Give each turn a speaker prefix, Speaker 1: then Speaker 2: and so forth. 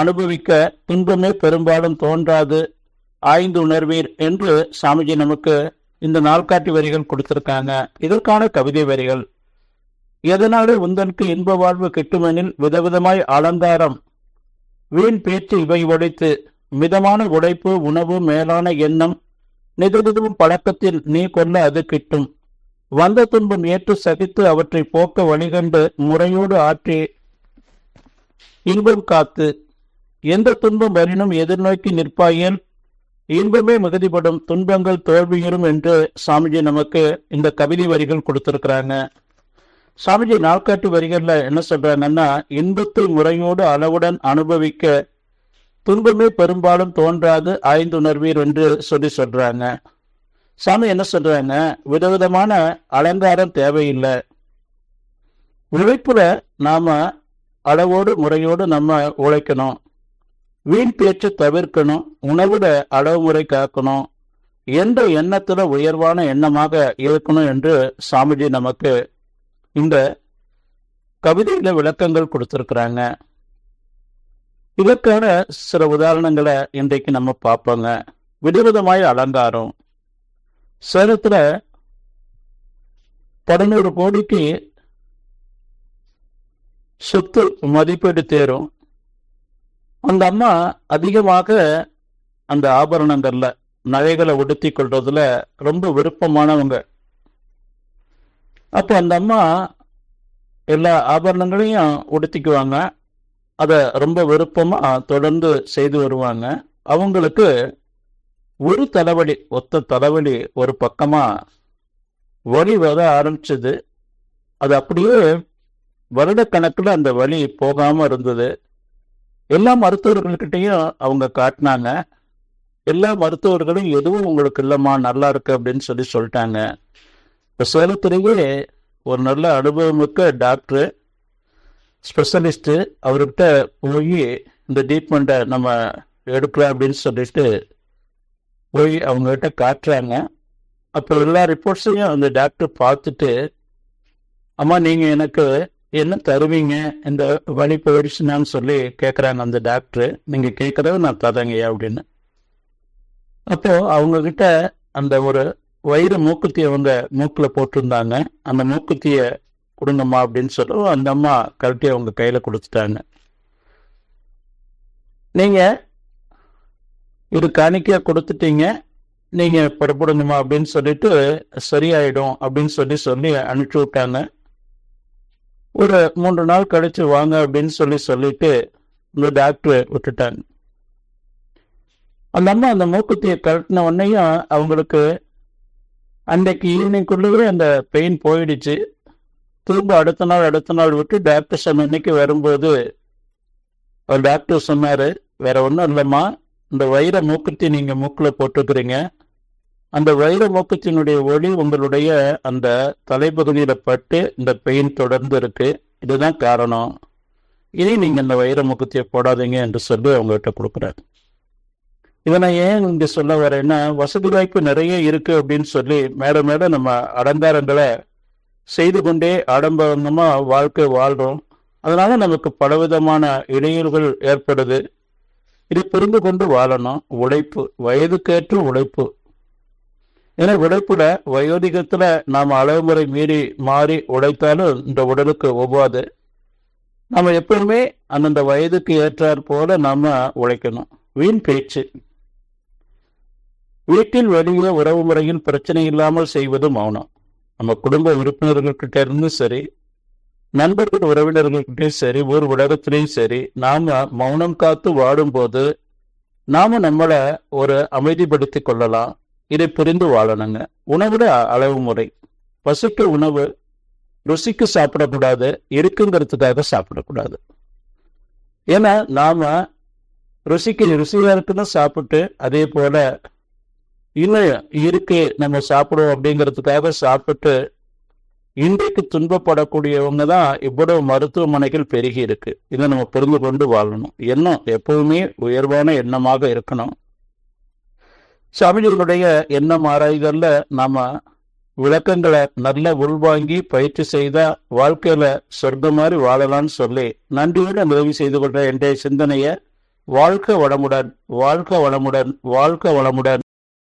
Speaker 1: அனுபவிக்க துன்பமே பெரும்பாலும் தோன்றாது. ஆய்ந்து உணர்வீர் என்று சாமிஜி நமக்கு இந்த நாள்காட்டி வரிகள் கொடுத்திருக்காங்க. இதற்கான கவிதை வரிகள். எதனாலே உந்தனுக்கு இன்ப வாழ்வு கிட்டுமெனில் விதவிதமாய் அலந்தாரம் வீண் பேச்சு இவை உடைத்து மிதமான உடைப்பு உணவு மேலான எண்ணம் நிதுதுவும் பழக்கத்தில் நீ கொள்ள அது கிட்டும். வந்த துன்பம் ஏற்று சகித்து அவற்றை போக்க வழிகண்டு முறையோடு ஆற்றி இன்பம் காத்து எந்த துன்பம் வரினும் எதிர்நோக்கி நிற்பாயில் இன்பமே மிகுதிப்படும் துன்பங்கள் தோல்வியிடும் என்று சாமிஜி நமக்கு இந்த கவிதை வரிகள் கொடுத்திருக்கிறாங்க. சாமிஜி நாள்காட்டு வரிகள்ல என்ன சொல்றாங்கன்னா இன்பத்தை முறையோடு அளவுடன் அனுபவிக்க துன்பமே பெரும்பாலும் தோன்றாது ஆய்ந்துணர்வீர் என்று சொல்லி சொல்றாங்க. சாமி என்ன சொல்றாங்க விதவிதமான அலங்காரம் தேவையில்லை. உழைப்புல நாம அளவோடு முறையோடு நம்ம உழைக்கணும். வீண் பேச்சு தவிர்க்கணும் உணவுட அளவுமுறை காக்கணும் எந்த எண்ணத்துல உயர்வான எண்ணமாக இருக்கணும் என்று சாமிஜி நமக்கு இந்த கவிதையில விளக்கங்கள் கொடுத்திருக்கிறாங்க. இதற்கான சில உதாரணங்களை இன்றைக்கு நம்ம பார்ப்போங்க. விதவிதமாய் அலங்காரம். சேலத்துல பதினோரு கோடிக்கு சொத்து மதிப்பீடு தேரும். அந்த அம்மா அதிகமாக அந்த ஆபரணங்கள்ல நகைகளை உடுத்தி கொள்றதுல ரொம்ப விருப்பமானவங்க. அப்போ அந்த அம்மா எல்லா ஆபரணங்களையும் உடுத்திக்குவாங்க. அதை ரொம்ப விருப்பமா தொடர்ந்து செய்து வருவாங்க. அவங்களுக்கு ஒரு தலைவலி ஒத்த தலைவலி ஒரு பக்கமா வலி வர ஆரம்பிச்சது. அது அப்படியே வருடக்கணக்கில் அந்த வலி போகாம இருந்தது. எல்லா மருத்துவர்கள்கிட்டையும் அவங்க காட்டினாங்க. எல்லா மருத்துவர்களும் எதுவும் உங்களுக்கு இல்லைம்மா நல்லா இருக்கு அப்படின்னு சொல்லி சொல்லிட்டாங்க. இப்போ சேலத்திலேயே ஒரு நல்ல அனுபவமிக்க டாக்டர் ஸ்பெஷலிஸ்ட்டு அவர்கிட்ட போய் இந்த ட்ரீட்மெண்ட்டை நம்ம எடுக்கலாம் அப்படின்னு சொல்லிட்டு போய் அவங்ககிட்ட காட்டுறாங்க. அப்போ எல்லா ரிப்போர்ட்ஸையும் அந்த டாக்டர் பார்த்துட்டு அம்மா நீங்கள் எனக்கு என்ன தருவீங்க? இந்த வழி போயிடுச்சுனான்னு சொல்லி கேட்குறாங்க அந்த டாக்டரு. நீங்கள் கேட்குறத நான் தரேங்கய்யா அப்படின்னு. அப்போ அவங்கக்கிட்ட அந்த ஒரு வயிறு மூக்குத்தியை அவங்க மூக்கில் போட்டிருந்தாங்க. அந்த மூக்குத்தியை கொடுங்கம்மா அப்படின்னு சொல்லவும் அந்த அம்மா கழட்டி அவங்க கையில் கொடுத்துட்டாங்க. நீங்கள் இது காணிக்கையாக கொடுத்துட்டீங்க. நீங்கள் புறப்படணுமா அப்படின்னு சொல்லிட்டு சரியாயிடும் அப்படின்னு சொல்லி சொல்லி அனுப்பிச்சி விட்டாங்க. ஒரு மூன்று நாள் கழிச்சு வாங்க அப்படின்னு சொல்லி சொல்லிட்டு இந்த டாக்டர் விட்டுட்டாங்க. அந்த அம்மா அந்த மூக்குத்தியை கழட்டின உடனேயும் அவங்களுக்கு அன்றைக்கு ஈவினிங்குள்ளவே அந்த பெயின் போயிடுச்சு. திரும்ப அடுத்த நாள் அடுத்த நாள் விட்டு டாக்டர் சம் இன்னைக்கு வரும்போது அவர் டாக்டர் சொன்னார் வேற ஒன்றும் இல்லைம்மா இந்த வைர மூக்குத்தி நீங்கள் மூக்கில் போட்டுக்கிறீங்க. அந்த வைர நோக்கத்தினுடைய ஒளி உங்களுடைய அந்த தலைப்பகுதியில பட்டு இந்த பெயின் தொடர்ந்து இருக்கு. இதுதான் காரணம். இனி நீங்க இந்த வைர மூக்கத்தியை போடாதீங்க என்று சொல்லி அவங்ககிட்ட கொடுக்குறாரு. இதை நான் ஏன் இங்க சொல்ல வரேன்னா வசதி வாய்ப்பு நிறைய இருக்கு அப்படின்னு சொல்லி மேட மேட நம்ம அலங்காரங்களை செய்து கொண்டே ஆடம்பரமா வாழ்க்கை வாழ்றோம். அதனால நமக்கு பலவிதமான இடையூறுகள் ஏற்படுது. இதை புரிந்து கொண்டு வாழணும். உழைப்பு வயதுக்கேற்ற உழைப்பு. ஏன்னா உழைப்புல வயோதிகத்துல நாம் அளவுமுறை மீறி மாறி உழைத்தாலும் இந்த உடலுக்கு ஒவ்வாது. நம்ம எப்பவுமே அந்தந்த வயதுக்கு ஏற்றாற் போல நாம உழைக்கணும். வீண் பேச்சு. வீட்டில் வெளியில உறவு முறையில் பிரச்சனை இல்லாமல் செய்வது மௌனம். நம்ம குடும்ப உறுப்பினர்கள்கிட்ட இருந்தும் சரி நண்பர்கள் உறவினர்கள்கிட்டயும் சரி ஒரு உலகத்திலையும் சரி நாம மௌனம் காத்து வாடும்போது நாம நம்மளை ஒரு அமைதிப்படுத்தி கொள்ளலாம். இதை புரிந்து வாழணுங்க. உணவுட அளவு முறை. பசுக்கு உணவு ருசிக்கு சாப்பிடக்கூடாது இருக்குங்கிறதுக்காக சாப்பிடக்கூடாது. ஏன்னா நாம ருசிக்கு ருசியாக இருக்குன்னு சாப்பிட்டு அதே போல இன்னும் இருக்கு நம்ம சாப்பிடுவோம் அப்படிங்கிறதுக்காக சாப்பிட்டு இன்றைக்கு துன்பப்படக்கூடியவங்க தான் இவ்வளவு மருத்துவமனைகள் பெருகி இருக்கு. இதை நம்ம புரிந்து கொண்டு வாழணும். எண்ணம் எப்பவுமே உயர்வான எண்ணமாக இருக்கணும். சாமிஜர்களுடைய எண்ணம் ஆராய்தல்ல நாம விளக்கங்களை நல்ல உள்வாங்கி பயிற்சி செய்தா வாழ்க்கையில சொர்க்க மாதிரி வாழலாம்னு சொல்லி நன்றியோடு உதவி செய்து கொண்ட என்ற சிந்தனையை வாழ்க்க வளமுடன் வாழ்க்க வளமுடன் வாழ்க்க வளமுடன்.